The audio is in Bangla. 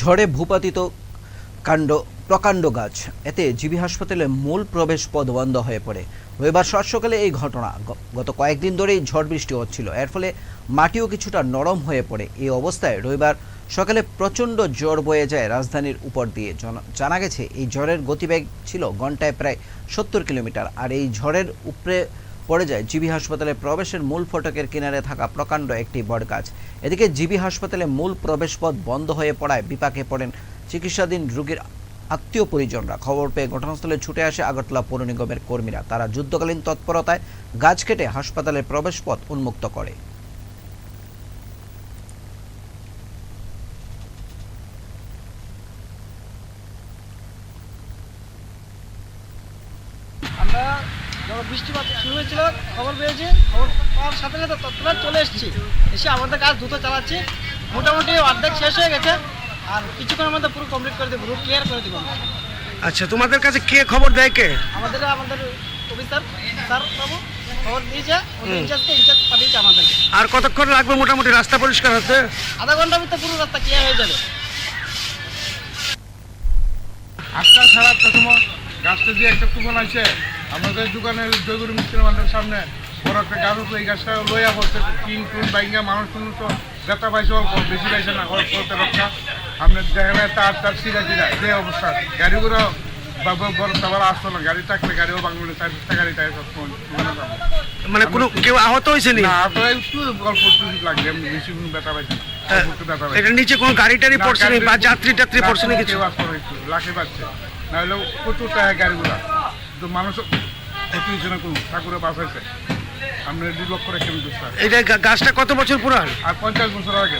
ঝড়ে ভূপাতিত কাণ্ড, প্রকাণ্ড গাছ। এতে জিবি হাসপাতালে মূল প্রবেশ পথ বন্ধ হয়ে পড়ে। রবিবার সাত সকালে এই ঘটনা। গত কয়েকদিন ধরেই ঝড় বৃষ্টি হচ্ছিল। এর ফলে মাটিও কিছুটা নরম হয়ে পড়ে। এই অবস্থায় রবিবার সকালে প্রচণ্ড জ্বর বয়ে যায় রাজধানীর উপর দিয়ে। জানা গেছে, এই ঝড়ের গতিবেগ ছিল ঘন্টায় প্রায় সত্তর কিলোমিটার। আর এই ঝড়ের উপরে পড়ে যায়, জিবি হাসপাতালে প্রবেশের মূল ফটকের কিনারে থাকা প্রকাণ্ড একটি বটগাছ। এদিকে জিবি হাসপাতালে মূল প্রবেশপথ বন্ধ হয়ে পড়ায় বিপাকে পড়েন চিকিৎসাধীন রোগীর আত্মীয় পরিজনরা। খবর পেয়ে ঘটনাস্থলে ছুটে আসে আগরতলা পৌর নিগমের কর্মীরা। তারা যুদ্ধকালীন তৎপরতায় গাছ কেটে হাসপাতালের প্রবেশপথ উন্মুক্ত করে আমরা যখন বৃষ্টিপাত শুরু হয়েছিল খবর পেয়েছি খবর পাওয়ার সাথে সাথে তৎক্ষণাৎ চলে এসেছি। এসে আমাদের কাজ দ্রুত চালাচ্ছি। মোটামুটি অর্ধেক শেষ হয়ে গেছে আর কিছুক্ষণের মধ্যে পুরো কমপ্লিট করে দেবো পুরো ক্লিয়ার করে দেবো আচ্ছা তোমাদের কাছে কে খবর দেয় কে? আমাদের আমাদের অফিসার স্যার বাবু খবর দিয়েছে ওদের ইনচার্জকে ইনচার্জ পাঠিয়েছে আমাদেরকে। আর কতক্ষণ লাগবে মোটামুটি রাস্তা পরিষ্কার হতে? আধা ঘণ্টার ভিতরে পুরো রাস্তা ক্লিয়ার হয়ে যাবে। আটটা আটটার সময় গাছটা দিয়ে একটা তুফান আছে আমাদের দোকানের জয়গুরু মিস্ত্রি মাঠের সামনে বড় একটা গাছ আছে এই গাছটা লইয়া পড়ছে টিন টুন বাইঙ্গা মানুষ টুন তো ব্যথা পাইছে অল্প বেশি পাইছে না অল্প করতে রক্ষা আপনি দেখেন তার তার সিরা সিরা যে অবস্থা। গাড়িগুলো। মানে কোনো কেউ আহত হয়েছে নি? এটা নিচে কোনো গাড়ি টাড়ি পড়ছে নি বা যাত্রী টাত্রী পড়ছে না কিছু? লাখে পাচ্ছে প্রচুর টাকা গাড়িগুলা। তো মানুষ ক্ষতি হয়েছে না কোনো ঠাকুরে বাঁচাইছে। আমরা দু লক্ষ রেখে এটা গাছটা কত বছর পুরান? আর পঞ্চাশ বছর আগে।